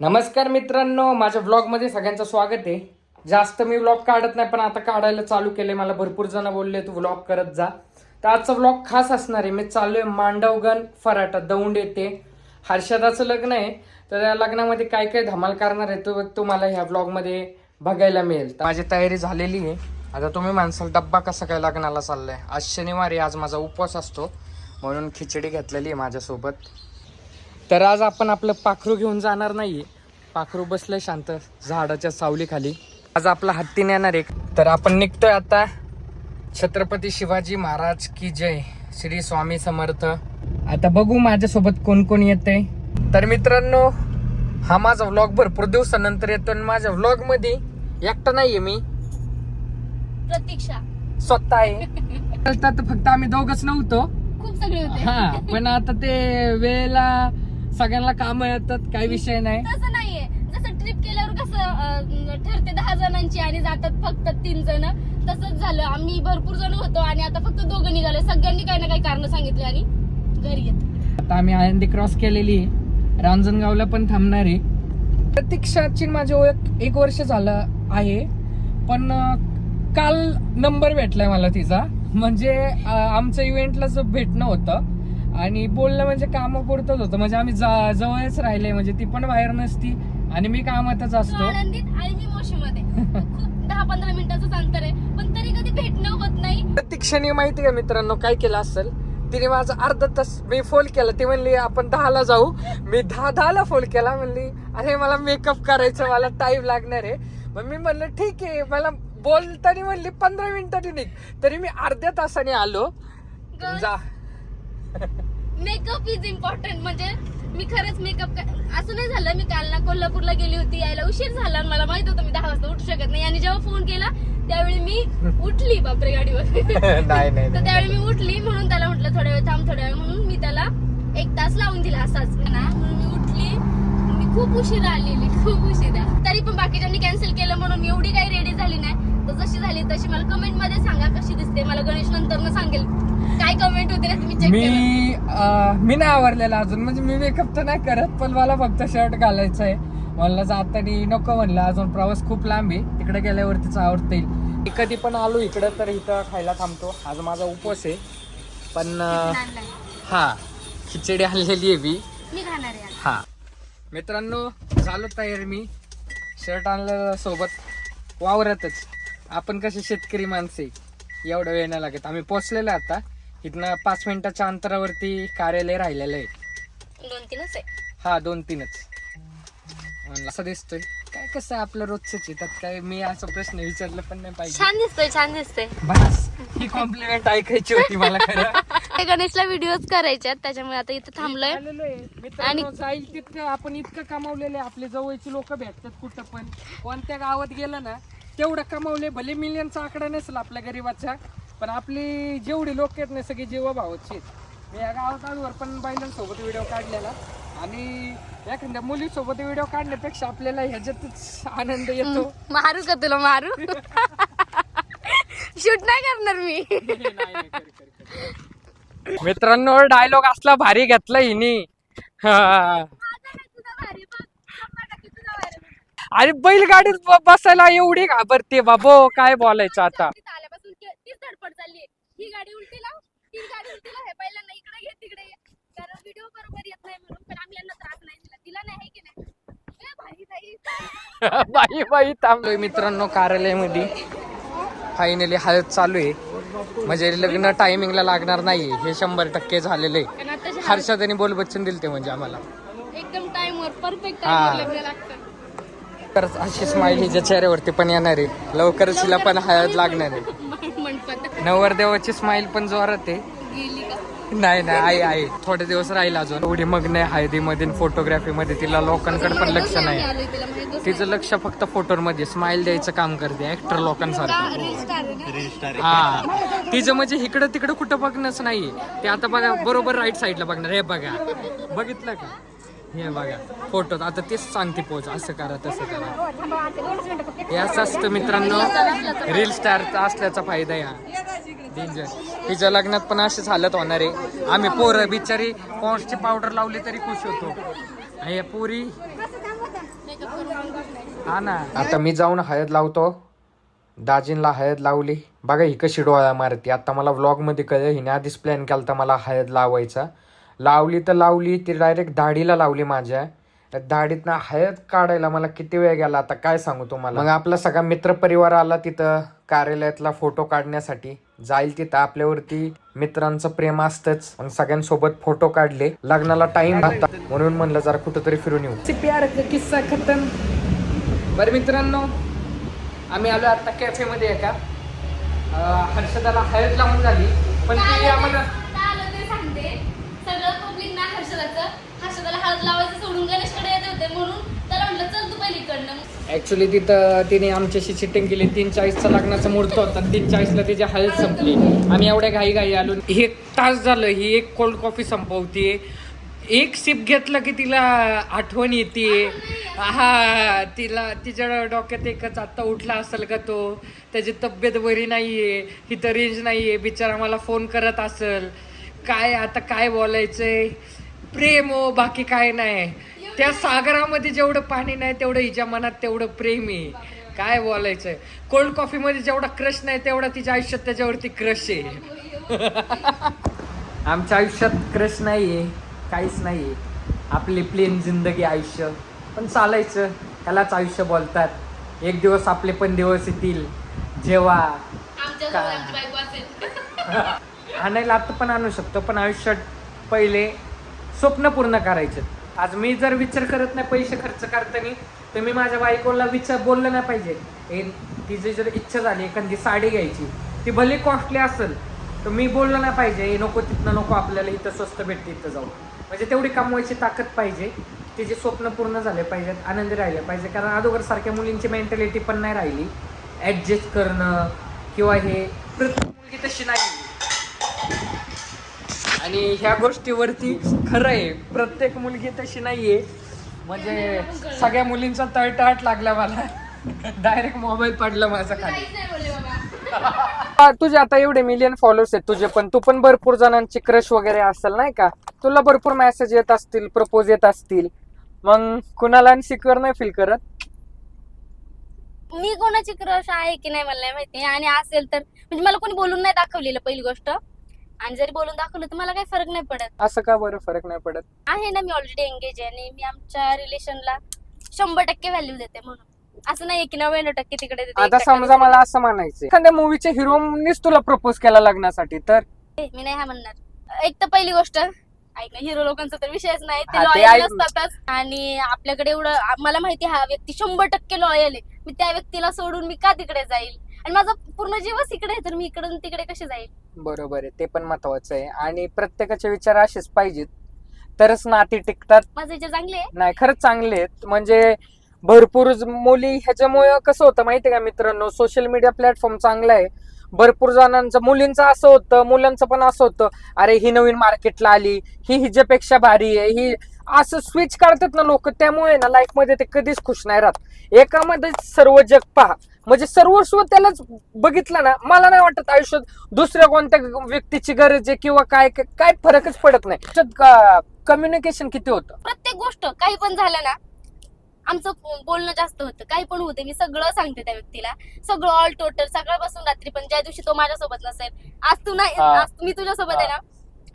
नमस्कार मित्रांनो माझ्या ब्लॉगमध्ये सगळ्यांचं स्वागत आहे. जास्त मी व्लॉग काढत नाही पण आता काढायला चालू केले मला भरपूर जण बोलले तू व्लॉग करत जा. तर आजचा व्लॉग खास असणार आहे. मी चाललोय मांडवगण फराटा दौंड येते हर्षदाचं लग्न आहे. तर या लग्नामध्ये काय काय धमाल करणार आहे तो तुम्हाला ह्या ब्लॉगमध्ये बघायला मिळेल. तर माझी तयारी झालेली आहे. आता तुम्ही माणसाला डब्बा कसा काय लग्नाला चाललाय? आज शनिवारी आज माझा उपवास असतो. म्हणून खिचडी घेतलेली आहे माझ्यासोबत. तर आज आपण आपलं पाखरू घेऊन जाणार नाहीये. पाखरू बसलंय शांत झाडाच्या सावलीखाली. आज आपला हत्ती नेणार एक. तर आपण निघतोय आता. छत्रपती शिवाजी महाराज की जय. श्री स्वामी समर्थ. आता बघू माझ्यासोबत कोण कोण येते तर मित्रांनो हा माझा व्लॉग भरपूर दिवसानंतर येतो आणि माझ्या व्लॉगमध्ये एकटा नाहीये मी. प्रतीक्षा. स्वतः आहे. तर फक्त आम्ही दोघच नव्हतो. खूप सगळे होते. हा पण आता ते वेळेला सगळ्यांना काम येतात काही विषय नाही. तसं नाहीये. जसं ट्रिप केल्यावर कसं ठरते दहा जणांची आणि जातात फक्त तीन जण. तसंच झालं. आम्ही भरपूर जण होतो आणि आता फक्त दोघं निघालो सगळ्यांनी काही ना काही कारण सांगितले आणि घरी येत. आता आम्ही आळंदी क्रॉस केलेली. आहे रांजणगावला पण थांबणार आहे. प्रतीक्षाची माझी ओळख एक वर्ष झालं आहे. पण काल नंबर भेटलाय मला तिचा. म्हणजे आमचं इव्हेंटला जो भेटणं होतं आणि बोलणं म्हणजे कामापुरतच होतं. म्हणजे आम्ही जवळच राहिले म्हणजे ती पण बाहेर नसती आणि मी कामातच असतो. दहा पंधरा मिनिटाचंच अंतर आहे. पण तरी कधी भेटणं होत नाही. प्रतीक्षाने माहिती का मित्रांनो काय केलं असेल? तिने माझा अर्धा तास मी फोन केला. ती म्हणली आपण दहाला जाऊ. मी दहा दहाला फोन केला. म्हणली अरे मला मेकअप करायचं मला टाइम लागणार आहे. मग मी म्हणलं ठीक आहे. मला बोलताना म्हणली पंधरा मिनिटांनी निघ. तरी मी अर्ध्या तासाने आलो. जा. मेकअप इज इम्पॉर्टंट म्हणजे मी खरंच मेकअप असं नाही झालं. मी काल ना कोल्हापूरला गेली होती. यायला उशीर झाला. मला माहीत होतं मी दहा वाजता उठू शकत नाही. आणि जेव्हा फोन केला त्यावेळी मी उठली. बापरे गाडीवर. तर त्यावेळी मी उठली. म्हणून त्याला म्हटलं थोड्या वेळ थांब थोड्या वेळ. म्हणून मी त्याला एक तास लावून दिला असाच. ना म्हणून मी उठली. मी खूप उशिरा आलेली. खूप उशिरा तरी पण बाकीच्यांनी कॅन्सल केलं म्हणून मी एवढी काही रेडी झाली नाही. तर जशी झाली तशी मला कमेंटमध्ये सांगा कशी दिसते. मला गणेश नंतर सांगेल. कमेंट होते ना तुम्ही मी अं, मी नाही आवरलेला अजून. म्हणजे मी मेकअप तर नाही करत पण मला फक्त शर्ट घालायचं आहे मला जाताना नको म्हणलं. अजून प्रवास खूप लांब आहे. तिकडे गेल्यावरतीच आवडता येईल कधी पण आलो इकडं तर इथं खायला थांबतो. आज माझा उपवास आहे. पण अं, आणलाय. हा खिचडी आणलेली आहे मी. मी खाणार आहे आज. हा. मित्रांनो झालो तयार मी. शर्ट आणलं सोबत. वावरतच. आपण कसे शेतकरी माणसे एवढा वेळ नाही लागत. आम्ही पोचलेलो आता. इथनं पाच मिनिटाच्या अंतरावरती कार्यालय राहिलेलं आहे. दोन तीनच आहे. हा दोन तीनच. म्हणलं असं दिसतोय. काय कसं आहे आपलं रोजच त्यात काय मी असा प्रश्न विचारला पण नाही पाहिजे. छान दिसतोय छान दिसतोय. बस ही कॉम्प्लिमेंट ऐकायची होती मला खरं. हे गणेशला व्हिडिओज करायचे आहेत त्याच्यामुळे आता इथे थांबलोय. आलेलो आहे. मित्रांनो जाईल तितकं आपण इतकं कमावलेलं आहे. आपले जवळची लोक भेटतात कुठं पण. कोणत्या गावात गेलं ना तेवढं कमावले भले मिलियनचा आकडा नसेल आपल्या गरीबाचा पण आपली जेवढी लोक आहेत ना सगळी जीवा भावाची आहेत. मी या गावात आजवर पण बैलांसोबत व्हिडिओ काढलेला. आणि एखाद्या मुलीसोबत व्हिडिओ काढण्यापेक्षा आपल्याला ह्याच्यातच आनंद येतो. मारू का तुला? मारू? शूट नाही करणार मी. मित्रांनो डायलॉग असला भारी घेतला हिनी. हा. अरे बैलगाडीत ब- बसायला एवढी घाबरते बाबो काय बोलायचं आता? धडपड चालली ही गाडी उलटी लाव. ती गाडी उलटी लाव. हे पहिल्यांदा इकडे घे तिकडे ये. कारण व्हिडिओ बरोबर येत नाही म्हणून पण आम्ही यांना त्रास नाही दिला. दिला नाही की नाही? ए, भाई भाई बाई बाई थांबलोय मित्रांनो कार्यालयामध्ये. फायनली हळद चालू आहे. म्हणजे लग्न टायमिंगला लागणार नाही हे शंभर टक्के झालेलं आहे. आणि आता हर्षदाने बोल बच्चन दिलते म्हणजे आम्हाला. एकदम टाइमवर परफेक्ट हा. टाइमवर लग्न लागतं. तर अशी स्माईल हिच्या चेहऱ्यावरती पण येणार आहे. लवकरच हिला पण हळद लागणार आहे. नवरदेवाची स्माईल पण जोरात आहे. नाही नाही आहे आहे थोडे दिवस राहील अजून. एवढी मग नाही हळदीमध्ये फोटोग्राफी मध्ये. तिला लोकांकडे पण लक्ष नाही. माहीत तिचं लक्ष फक्त फोटोमध्ये स्माईल द्यायचं काम करते. ऍक्टर लोकांसारखं. हा. तिचं म्हणजे इकडं तिकडं कुठं बघणंच नाहीये. ते आता बघा बरोबर राईट साईडला बघणार. हे बघा. बघितलं का? हे बघा फोटो आता तेच सांगते पोच असं करा तसं करा. हे असं असतं मित्रांनो. रील स्टारचा असल्याचा फायदा या. डेंजर तिच्या लग्नात पण अशीच हालत होणार. आहे आम्ही पोरं बिचारी पॉन्सची पावडर लावली तरी खुश होतो. हे पोरी हा ना. आता मी जाऊन हळद लावतो. दाजींला हळद लावली. बघा ही कशी डोळा मारते. आता मला व्लॉगमध्ये कळलं हिने आधीच प्लॅन केला मला हळद लावायचा. लावली तर लावली ती डायरेक्ट दाढीला लावली माझ्या. दाढीतनं हळद काढायला मला किती वेळ गेला आता काय सांगू तुम्हाला? मग आपला सगळा मित्र परिवार आला तिथं कार्यालयातला फोटो काढण्यासाठी. जाईल तिथं आपल्यावरती मित्रांचं प्रेम असतंच. मग सगळ्यांसोबत फोटो काढले. लग्नाला टाइम होता म्हणून म्हणलं जरा कुठंतरी फिरून येऊ. प्यार किस्सा खतम. बरं मित्रांनो आम्ही आलो आता कॅफेमध्ये आहे का अं, हर्षदाला हळद लावून झाली. पण ती आम्हाला काय आलं ते सांगते सगळं पब्लिक ना हळद लावायचं? सोडून गणेशकडे येत होते म्हणून. त्याला म्हटलं चल तू पहिली इकडनं ऍक्च्युली तिथं तिने आमच्याशी चिटिंग केली. तीन चाळीसचा लग्नाचा मुहूर्त होता. तीन चाळीसला तिची हळद संपली. आम्ही एवढ्या घाई घाई आलो एक तास झालं. ही एक कोल्ड कॉफी संपवतीये एक सिप घेतलं की तिला आठवण येते. हा तिला तिच्या डोक्यात एकच आता उठला असेल का तो? त्याची तब्येत बरी नाहीये. इथं रेंज नाहीये. बिचारा मला फोन करत असेल. काय आता काय बोलायचंय? प्रेम हो बाकी काय नाही. त्या सागरामध्ये जेवढं पाणी नाही तेवढं हिच्या मनात तेवढं प्रेम आहे. काय बोलायचंय? कोल्ड कॉफी मध्ये जेवढा क्रश नाही तेवढा तिच्या आयुष्यात त्याच्यावरती क्रश आहे. आमच्या आयुष्यात क्रश नाहीये काहीच नाहीये. आपली प्लेन जिंदगी आयुष्य. पण चालायचं त्यालाच आयुष्य बोलतात. एक दिवस आपले पण दिवस येतील. जेव्हा आणायला आता पण आणू शकतो पण आयुष्यात पहिले स्वप्न पूर्ण करायचे. आज मी जर विचार करत नाही पैसे खर्च करताना तर मी माझ्या बायकोला विचार बोललं नाही पाहिजे. तिची जर इच्छा झाली एखादी साडी घ्यायची ती भले कॉस्टली असेल तर मी बोललं नाही पाहिजे हे नको तिथनं नको आपल्याला इथं स्वस्त भेटते इथं जाऊ. म्हणजे तेवढी कमवायची ताकद पाहिजे. तिचे स्वप्न पूर्ण झाले पाहिजेत आनंदी राहिले पाहिजे कारण अगोदर सारख्या मुलींची मेंटॅलिटी पण नाही राहिली. ॲडजस्ट करणं किंवा हे प्रत्येक मुलगी तशी नाही. आणि ह्या गोष्टीवरती खरं आहे प्रत्येक मुलगी तशी नाहीये. म्हणजे सगळ्या मुलींचा तळटाट लागला मला. डायरेक्ट मोबाईल पडला माझा खाली. तुझे आता एवढे मिलियन फॉलोअर्स आहेत तुझे पण. तू पण भरपूर जणांची क्रश वगैरे असेल नाही का? तुला भरपूर मेसेज येत असतील प्रपोज येत असतील. मग कुणाला सिक्युअर नाही फील करत? मी कोणाची क्रश आहे की नाही मला नाही माहिती. आणि असेल तर म्हणजे मला कोणी बोलून नाही दाखवलेलं पहिली गोष्ट. आणि जरी बोलून दाखवलं तर मला काही फरक नाही पडत. असं का बरं फरक नाही पडत? आहे ना मी ऑलरेडी एंगेज आहे आणि मी आमच्या रिलेशनला शंभर टक्के व्हॅल्यू देते म्हणून. असं नाही की नव्याण्णव टक्के तिकडे देते, एक आता टक्का समजा मला असं म्हणायचं एखाद्या मूवीच्या हिरोनीच तुला प्रपोज केला लग्नासाठी तर. मी नाही हा म्हणणार. एक तर पहिली गोष्ट ऐक ना हिरो लोकांचा तर विषयच नाही. ते हा, ते लॉयल ऐक- नसतातच. आणि आपल्याकडे एवढं आ- मला माहिती हा व्यक्ती शंभर टक्के लॉयल आहे. मी त्या व्यक्तीला सोडून मी का तिकडे जाईल? आणि माझा पूर्ण जीवच इकडे आहे तर मी इकडून तिकडे कसे जाईल? बरोबर आहे. ते पण महत्वाचं आहे. आणि प्रत्येकाचे विचार असेच पाहिजेत. तरच नाती टिकतात. माझे विचार चांगले आहे नाही खरंच चांगले आहेत. म्हणजे भरपूर ज- मुली ह्याच्यामुळे कसं होतं माहितीये का मित्रांनो? सोशल मीडिया प्लॅटफॉर्म चांगला आहे. भरपूर जणांचं मुलींचं असं होतं मुलांचं पण असं होतं. अरे ही नवीन मार्केटला आली. ही हिच्यापेक्षा भारी आहे. ही असं स्विच काढतात ना लोक. त्यामुळे ना लाईफमध्ये ते कधीच खुश नाही राहत. एकामध्ये सर्व जग पहा. म्हणजे सर्वस्व त्यालाच बघितलं ना मला नाही वाटत आयुष्यात दुसऱ्या कोणत्या व्यक्तीची गरज आहे किंवा काय काय फरकच पडत नाही. कम्युनिकेशन किती होतं? प्रत्येक गोष्ट काही पण झालं ना आमचं बोलणं जास्त होतं. काही पण होते मी सगळं सांगते त्या व्यक्तीला. सगळं ऑल टोटल सकाळपासून रात्री पण ज्या दिवशी तो माझ्यासोबत नसेल आज तू नाही. आज मी तुझ्यासोबत आहे ना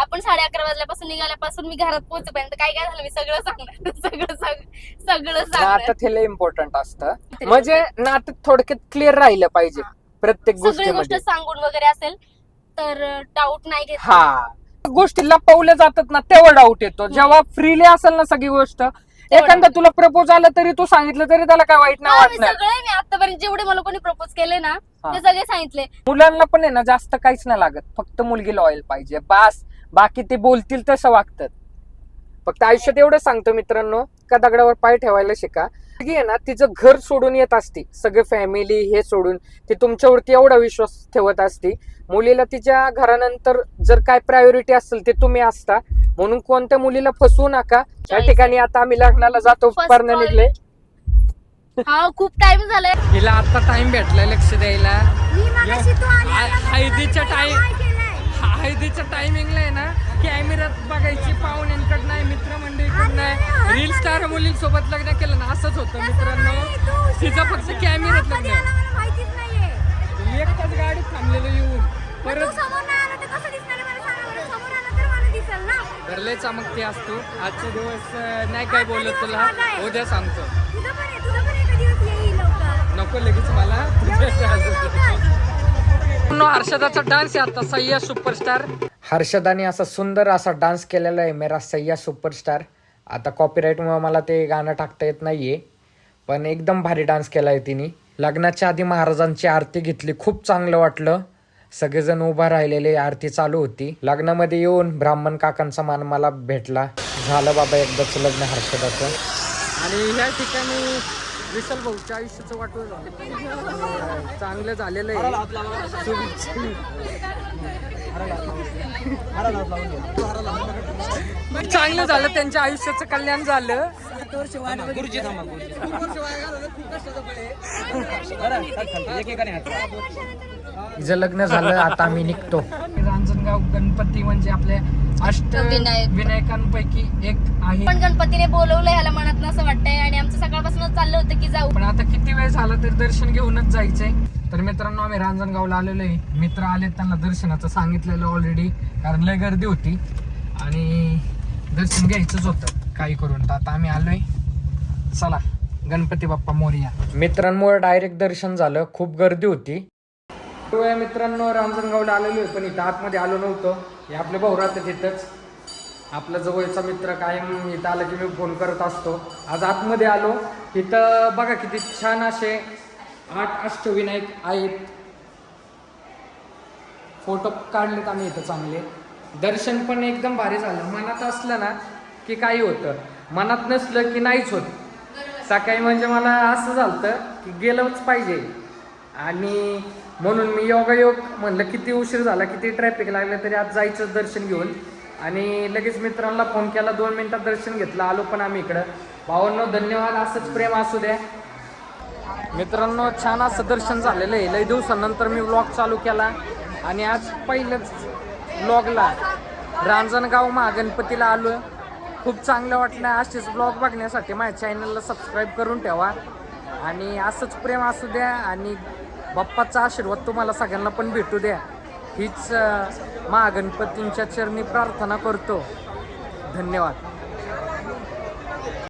आपण साडे अकरा वाजल्यापासून निघाल्यापासून मी घरात पोहोचेपर्यंत काय काय झालं मी सगळं सांगणार. सगळं सग- सगळं नातं सांगणार ते इम्पॉर्टंट असतं म्हणजे नातं थोडक्यात क्लिअर राहिलं पाहिजे हा. प्रत्येक सगळी गोष्ट गोष्टीमध्ये. सांगून वगैरे असेल तर डाऊट नाही घेत. हा. गोष्टी लपवल्या जातात ना तेव्हा डाऊट येतो. जेव्हा फ्रीली असेल ना सगळी गोष्ट एखादा तुला प्रपोज आला तरी तू सांगितलं तरी त्याला काय वाईट नाही हा, मी वाटणार. सगळे मी आतापर्यंत जेवढे मला कोणी प्रपोज केले ना हा. ते सगळे सांगितले. मुलांना पण आहे ना जास्त काहीच नाही लागत. फक्त मुलगी लॉयल पाहिजे. बास. बाकी ते बोलतील तसं वागतात. फक्त आयुष्यात एवढं सांगतो मित्रांनो का दगडावर पाय ठेवायला शिका. आहे ना तिचं घर सोडून येत असते सगळे फॅमिली हे सोडून ती तुमच्यावरती एवढा विश्वास ठेवत असते. मुलीला तिच्या घरानंतर जर काय प्रायोरिटी असेल ते तुम्ही असता. म्हणून कोणत्या मुलीला फसवू नका. त्या ठिकाणी आता आम्ही लग्नाला जातो पर्ण. निघले हा खूप टाइम झालाय. हिला आता टाइम भेटलाय लक्ष द्यायला. हळदीच्या टाइम हळदीच्या टायमिंगला आहे ना कॅमेऱ्यात बघायची पाहुण्यांकडनं नाही मित्रमंडळीकडनं नाही रील स्टार मुलींसोबत लग्न केलं ना असंच होतं मित्रांनो. तिचं फक्त कॅमेऱ्यात लग्न नाहीये. एकटाच गाडीत थांबलेलं येऊन. तू परत आहे घरले चमकते असतो. आजचे दिवस नाही काय बोलत तुला. उद्या सांगतो. आहे नको लगेच मला. एवढं येईल लवकर. नो हर्षदाचा डान्स आहे आता सय्या सुपरस्टार हर्षदाने असा सुंदर असा डान्स केलेला आहे मेरा सय्या सुपरस्टार आता कॉपीराईटमुळे मला ते गाणं टाकता येत नाहीये पण एकदम भारी डान्स केला आहे तिने. लग्नाच्या आधी महाराजांची आरती घेतली खूप चांगलं वाटलं. सगळेजण उभा राहिलेले आरती चालू होती. लग्नामध्ये येऊन ब्राह्मण काकांचा मान मला भेटला. झालं बाबा एकदाच लग्न हर्षदाचं. आणि ह्या ठिकाणी विशाल भाऊच्या आयुष्याचं वाटलं झालं चांगलं झालेलं आहे. शुभेच्छा. चांगलं झालं त्यांच्या आयुष्याचं कल्याण झालं. तिचं लग्न झालं आता आम्ही निघतो. रांजणगाव गणपती म्हणजे आपल्या अष्ट विनायक. विनायकांपैकी एक आहे. पण गणपतीने बोलवलंय ह्याला मनात असं वाटतंय आणि आमचं सकाळपासून चाललं होतं की जाऊ. पण आता किती वेळ झाला तरी दर्शन घेऊनच जायचंय. तर मित्रांनो आम्ही रांजणगावला आलेलो आहे. मित्र आले त्यांना दर्शनाचं सांगितलेलं ऑलरेडी कारण लय गर्दी होती. आणि दर्शन घ्यायचंच होतं काही करून. तर आता आम्ही आलोय. चला गणपती बाप्पा मोरया. मित्रांमुळे डायरेक्ट दर्शन झालं. खूप गर्दी होती. होय मित्रांनो रांजणगावला आलेलो आहे पण इथं आतमध्ये आलो नव्हतो. हे आपले भाऊ राहतात इथंच. आपला जवळचा मित्र कायम इथं आला की मी फोन करत असतो. आज आतमध्ये आलो. इथं बघा किती छान असे आठ अष्टविनायक आहेत. फोटो काढलेत आम्ही इथं चांगले. दर्शन पण एकदम भारी झालं. मनात असलं ना की काही होतं. मनात नसलं की नाहीच होत. सकाळी म्हणजे मला असं झालं की गेलंच पाहिजे. आणि म्हणून मी योगायोग म्हणलं किती उशीर झाला किती ट्रॅफिक लागलं तरी आज जायचं दर्शन घेऊन. आणि लगेच मित्रांना फोन केला दोन मिनिटात दर्शन घेतलं आलो पण आम्ही इकडं. भावांनो धन्यवाद असंच प्रेम असू द्या. मित्रांनो छान असं दर्शन झालेलं आहे. लई दिवसानंतर मी व्लॉग चालू केला. आणि आज पहिलंच व्लॉगला रांजणगाव महागणपतीला आलो खूप चांगलं वाटलं. असेच ब्लॉग बघण्यासाठी माझ्या चॅनलला सबस्क्राईब करून ठेवा. आणि असंच प्रेम असू द्या. आणि बाप्पाचा आशीर्वाद तुम्हाला सगळ्यांना पण भेटू द्या. हीच महागणपतींच्या चरणी प्रार्थना करतो. धन्यवाद.